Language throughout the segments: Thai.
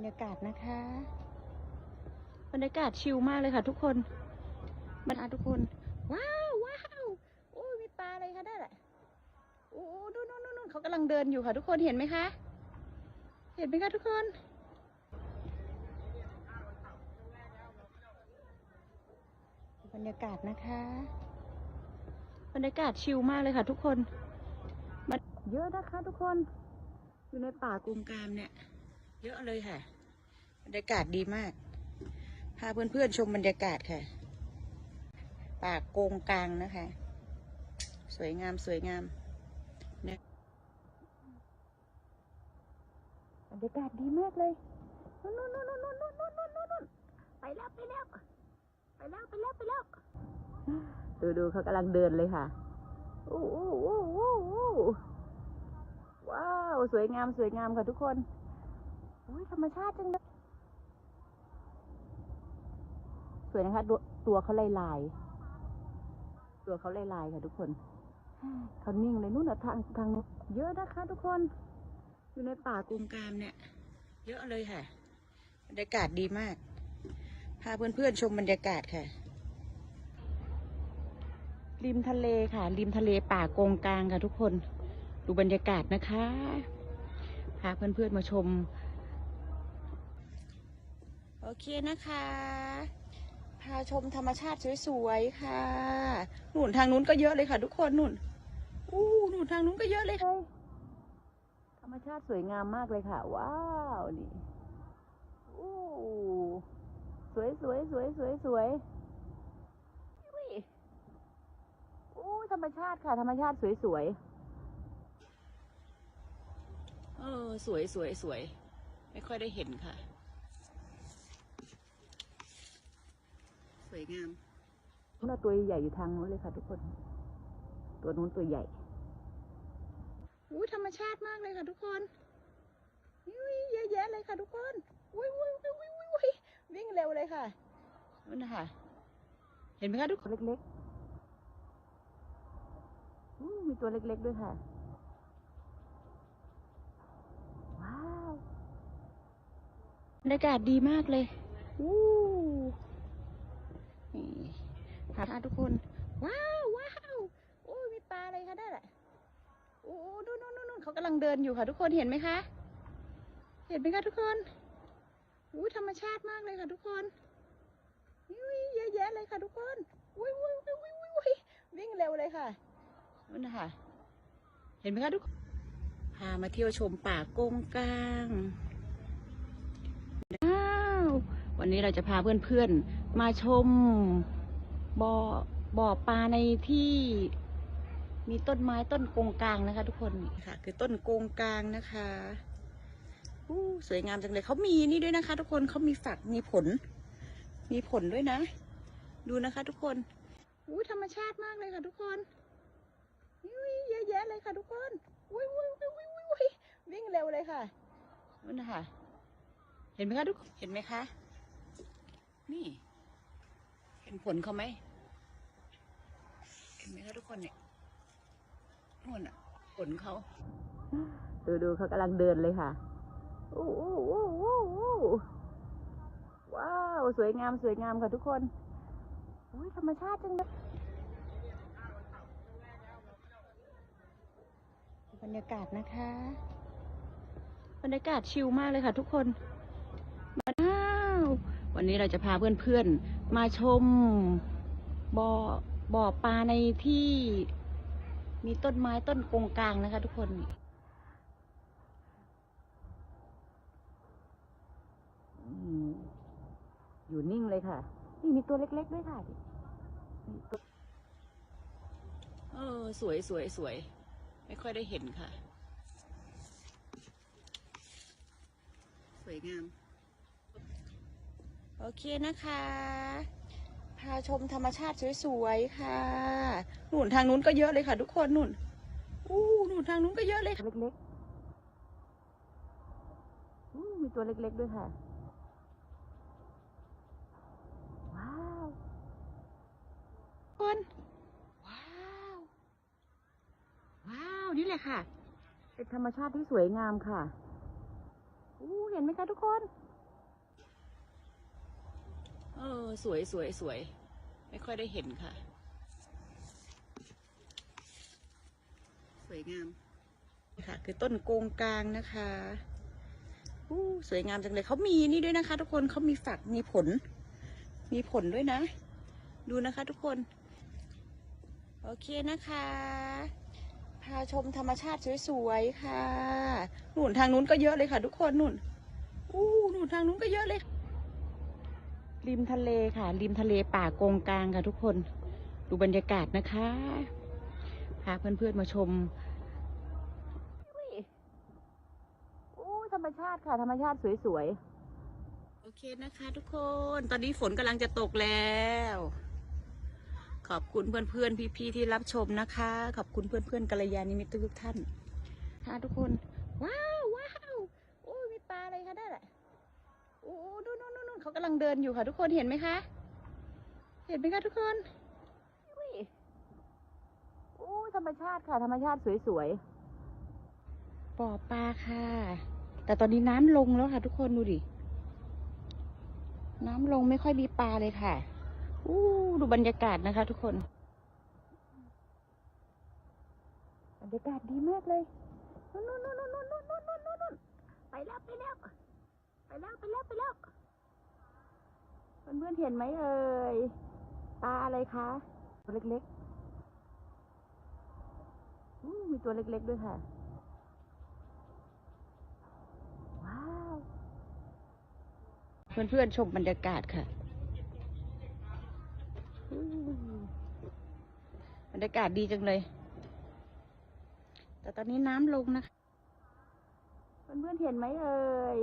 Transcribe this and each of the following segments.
รยากาศนะคะ บรรยากาศชิลมากเลยค่ะ ทุกคนบรรยากาศทุกคน ว้าวว้าวโอ้ยมีปลาอะไรคะได้แหละโอ้นู่นนู่นนู่นนู่นเขากำลังเดินอยู่ค่ะ ทุกคนเห็นไหมคะ เห็นไหมคะทุกคนบรรยากาศนะคะ บรรยากาศชิลมากเลยค่ะ ทุกคนมันเยอะนะคะ ทุกคน อยู่ในป่ากรุงกามเนี่ย เยอะเลยค่ะ รรยากาศดีมาก พาเพื่อนๆชมบรรยากาศค่ะ ป่าโกงกลางนะคะ สวยงามสวยงามนะบรรยากาศดีมากเลยนู่นนู่นนู่นนู่นนู่นนู่นนู่นนู่นนู่นไปแล้วไปแล้ว ไปแล้วไปแล้วไปแล้ว ดูดูเขากำลังเดินเลยค่ะโอ้โอ้โอ้โอ้โอ้ว้าว สวยงามสวยงามค่ะทุกคนโอ้ยธรรมชาติจังเลยส วยนะคะ ตัวเขาลายลายๆตัวเขาลายลายๆค่ะทุกคนเขานิ่งเลยนู่นน่ะทางทางเยอะนะคะ ทุกคน อยู่ในป่ากรุงกามเนี่ย เยอะเลยค่ะบรรยากาศดีมาก พาเพื่อนๆชมบรรยากาศค่ะ ริมทะเลค่ะ ริมทะเลป่าโกงกลางค่ะทุกคน ดูบรรยากาศนะคะ พาเพื่อนๆมาชม โอเคนะคะาชมธรรมชาติสวยๆค่ะนู่นทางนู้นก็เยอะเลยค่ะ ทุกคนนู่นอู้นู่นทางนู้นก็เยอะเลยค่ะธรรมชาติสวยงามมากเลยค่ะ ว้าวนี่อู้สวยสวยสวยสวยสวยอุ้ยอู้ธรรมชาติค่ะ ธรรมชาติสวยสวยเออสวยสวยสวย ไม่ค่อยได้เห็นค่ะ วยงามน่าตัวใหญ่อยู่ทางนู้นเลยค่ะทุกคน ตัวนู้นตัวใหญ่อู้ธรรมชาติมากเลยค่ะทุกคนอุ้ยเยอะแยะเลยค่ะทุกคนอุ้ยอุ้ยอุ้ยอุ้ยอุ้ยวิ่งเร็วเลยค่ะนั่นนะคะเห็นไหมคะทุกคนเล็กๆอู้มีตัวเล็กๆด้วยค่ะว้าวบรรยากาศดีมากเลยอู้ นี่พาทุกคน ว้าวว้าวโอ้ยมีปลาอะไรคะได้แหละโอ้นู่นนู่นนู่นเขากำลังเดินอยู่ค่ะ ทุกคนเห็นไหมคะ เห็นไหมคะทุกคนอู้ธรรมชาติมากเลยค่ะทุกคนอุ้ยเยอะแยะเลยค่ะทุกคนอุ้ยอุ้ยอุ้ยอุ้ยอุ้ยวิ่งเร็วเลยค่ะนั่นนะคะเห็นไหมคะทุกคนพามาเที่ยวชมป่าโกงกลางว้าววันนี้เราจะพาเพื่อนๆ มาชมบ่อบ่อปลาในที่มีต้นไม้ต้นโกงกลางนะคะ ทุกคนนี่ค่ะ คือต้นโกงกลางนะคะอู้สวยงามจังเลยเขามีนี่ด้วยนะคะ ทุกคนเขามีฝักมีผล มีผลด้วยนะ ดูนะคะ ทุกคนอู้ธรรมชาติมากเลยค่ะ ทุกคนอุ้ยเยอะแยะเลยค่ะ ทุกคนอุ้ยอุ้ยอุ้ยอุ้ยอุ้ยวิ่งเร็วเลยค่ะนั่นนะคะเห็นไหมคะทุกคนเห็นไหมคะนี่ เห็นผลเขาไหมเห็นไหมคะทุกคนเนี่ยนู่นอะ ผลเขาดูดูเขากำลังเดินเลยค่ะอู้อู้อู้อู้อู้ว้าว สวยงามสวยงามค่ะทุกคนอุ้ยธรรมชาติจังเลยบรรยากาศนะคะ บรรยากาศชิลมากเลยค่ะทุกคนว้า ววันนี้เราจะพาเพื่อนๆ มาชมบ่อบ่อปลาในที่มีต้นไม้ต้นกงกลางนะคะทุกคนอืมอยู่นิ่งเลยค่ะ นี่มีตัวเล็กๆด้วยค่ะนี่ตัวเออ สวยสวยสวย ไม่ค่อยได้เห็นค่ะ สวยงาม โอเคนะคะ พาชมธรรมชาติสวยๆค่ะนู่นทางนู้นก็เยอะเลยค่ะ ทุกคนนู่นอู้นู่นทางนู้นก็เยอะเลยค่ะเล็กๆอู้มีตัวเล็กๆด้วยค่ะว้าวคนว้าวว้าวนี่แหละค่ะเป็นธรรมชาติที่สวยงามค่ะอู้เห็นไหมคะทุกคน เออ สวยสวยสวย ไม่ค่อยได้เห็นค่ะ สวยงาม ค่ะ คือต้นโกงกลางนะคะอู้สวยงามจังเลยเขามีนี่ด้วยนะคะ ทุกคนเขามีฝักมีผล มีผลด้วยนะ ดูนะคะทุกคน โอเคนะคะ พาชมธรรมชาติสวยๆค่ะนู่นทางนู้นก็เยอะเลยค่ะ ทุกคนนู่นอู้นู่นทางนู้นก็เยอะเลย ริมทะเลค่ะ ริมทะเลป่าโกงกลางค่ะทุกคนดูบรรยากาศนะคะพาเพื่อนๆมาชมอุ้ยอู้ธรรมชาติค่ะ ธรรมชาติสวยๆ โอเคนะคะทุกคน ตอนนี้ฝนกำลังจะตกแล้ว ขอบคุณเพื่อนๆ พี่ๆ ที่รับชมนะคะ ขอบคุณเพื่อนๆกัลยาณิมิตทุกๆท่านค่ะทุกคน ว้า ขากำลังเดินอยู่ค่ะทุกคนเห็นไหมคะ เห็นไหมคะทุกคนโอ้ธรรมชาติค่ะ ธรรมชาติสวยๆป่อปลาค่ะ แต่ตอนนี้น้ำลงแล้วค่ะ ทุกคนดูดิ น้ำลงไม่ค่อยมีปลาเลยค่ะอู้ดูบรรยากาศนะคะ ทุกคน บรรยากาศดีมากเลยนู่นนู่นนู่นนู่นนู่นนู่นนู่นไปแล้วไปแล้วไปแล้วไปแล้วไปแล้ว เพื่อนเพื่อนๆเห็นไหมเอ่ยปลาอะไรคะตัวเล็กๆอู้มีตัวเล็กๆด้วยค่ะ ว้าว เพื่อนเพื่อนๆชมบรรยากาศค่ะอืมบรรยากาศดีจังเลย แต่ตอนนี้น้ำลงนะคะ เพื่อนๆเห็นไหมเอ่ย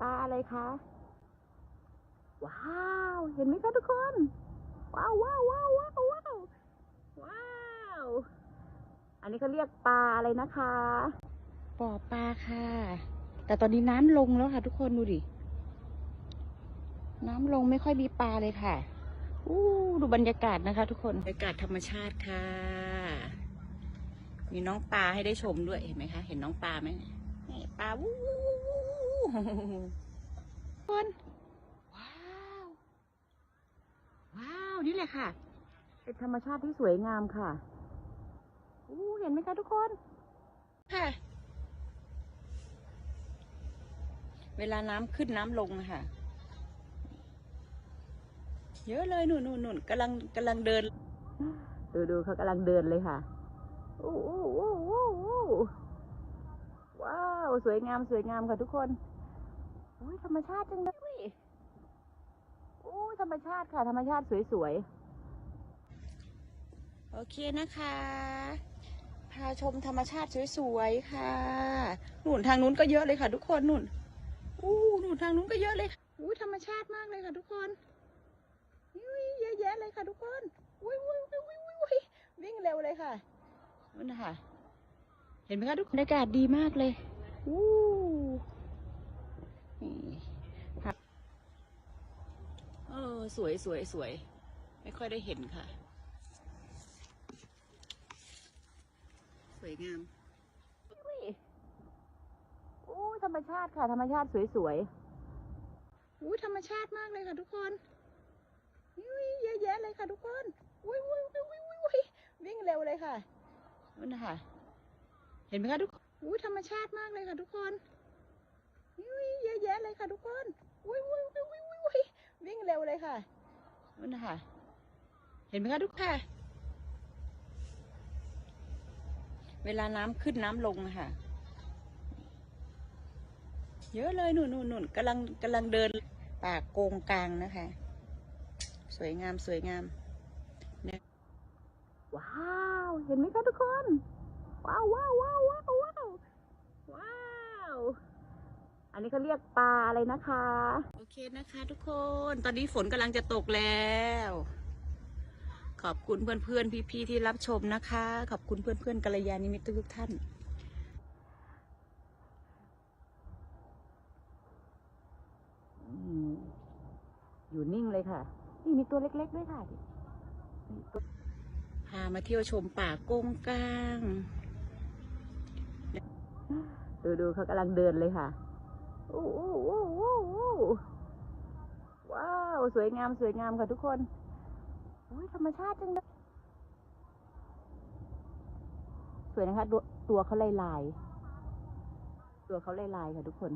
ปลาอะไรคะ ว้าว เห็นไหมคะทุกคน ว้าวว้าวว้าวว้าวว้าวว้าวอันนี้เขาเรียกปลาอะไรนะคะบ่อปลาค่ะ แต่ตอนนี้น้ำลงแล้วค่ะ ทุกคนดูดิ น้ำลงไม่ค่อยมีปลาเลยค่ะอู้ดูบรรยากาศนะคะ ทุกคนบรรยากาศธรรมชาติค่ะ มีน้องปลาให้ได้ชมด้วยเห็นไหมคะ เห็นน้องปลาไหมนี่ปลาวู้วู้วู้วู้วู้คนว้าว ว้าวนี่แหละค่ะ เป็นธรรมชาติที่สวยงามค่ะอู้เห็นไหมคะทุกคน ค่ะ เวลาน้ำขึ้นน้ำลงอะค่ะ เยอะเลยหนุนหนุนหนุนกำลังกำลังเดิน ดูดูเขากำลังเดินเลยค่ะอู้อู้อู้อู้อู้ว้าว สวยงามสวยงามค่ะทุกคนอุ้ยธรรมชาติจังเลย อุ้ยอู้ธรรมชาติค่ะ ธรรมชาติสวยๆ โอเคนะคะ พาชมธรรมชาติสวยๆ ค่ะหนุนทางนู้นก็เยอะเลยค่ะ ทุกคนหนุนอู้หนุนทางนู้นก็เยอะเลยอู้ธรรมชาติมากเลยค่ะ ทุกคนอุ้ยเยอะแยะเลยค่ะ ทุกคนอุ้ยอุ้ยอุ้ยอุ้ยอุ้ยวิ่งเร็วเลยค่ะนั่นนะคะเห็นไหมคะทุกคนบรรยากาศดีมากเลยอู้นี่ค่ะเออสวยสวยสวย ไม่ค่อยได้เห็นค่ะ สวยงามอุ้ยอู้ธรรมชาติค่ะ ธรรมชาติสวยๆอู้ธรรมชาติมากเลยค่ะ ทุกคนอุ้ยเยอะแยะเลยค่ะทุกคนอุ้ยอุ้ยอุ้ยอุ้ยอุ้ยอุ้ยวิ่งเร็วเลยค่ะนั่นนะคะ เห็นไหมคะทุกคนอุ้ยธรรมชาติมากเลยค่ะ ทุกคนอุ้ยเยอะแยะเลยค่ะ ทุกคนอุ้ยอุ้ยอุ้ยอุ้ยอุ้ยอุ้ย วิ่งเร็วเลยค่ะนั่นนะคะ เห็นไหมคะทุกค่ะ เวลาน้ำขึ้นน้ำลงค่ะ เยอะเลยหนุ่นหนุ่นหนุ่นกำลังกำลังเดินป่าโกงกลางนะคะ สวยงามสวยงามเนี่ยว้าว เห็นไหมคะทุกคน ว้าวว้าวว้าวว้าวว้าว อันนี้เขาเรียกปลาอะไรนะคะ โอเคนะคะทุกคน ตอนนี้ฝนกำลังจะตกแล้ว ขอบคุณเพื่อนเพื่อนๆพี่ๆที่รับชมนะคะ ขอบคุณเพื่อนเพื่อนๆกัลยาณิมิตทุกๆท่านอืมอยู่นิ่งเลยค่ะ นี่มีตัวเล็กๆด้วยค่ะนี่ตัวพามาเที่ยวชมป่าโกงกลาง ดูดูเขากำลังเดินเลยค่ะ อู้อู้อู้อู้อู้ว้าว สวยงามสวยงามค่ะทุกคนอุ้ยธรรมชาติจังเลยสวยนะคะ ตัวเขาลายลาย ตัวเขาลายลายค่ะทุกคน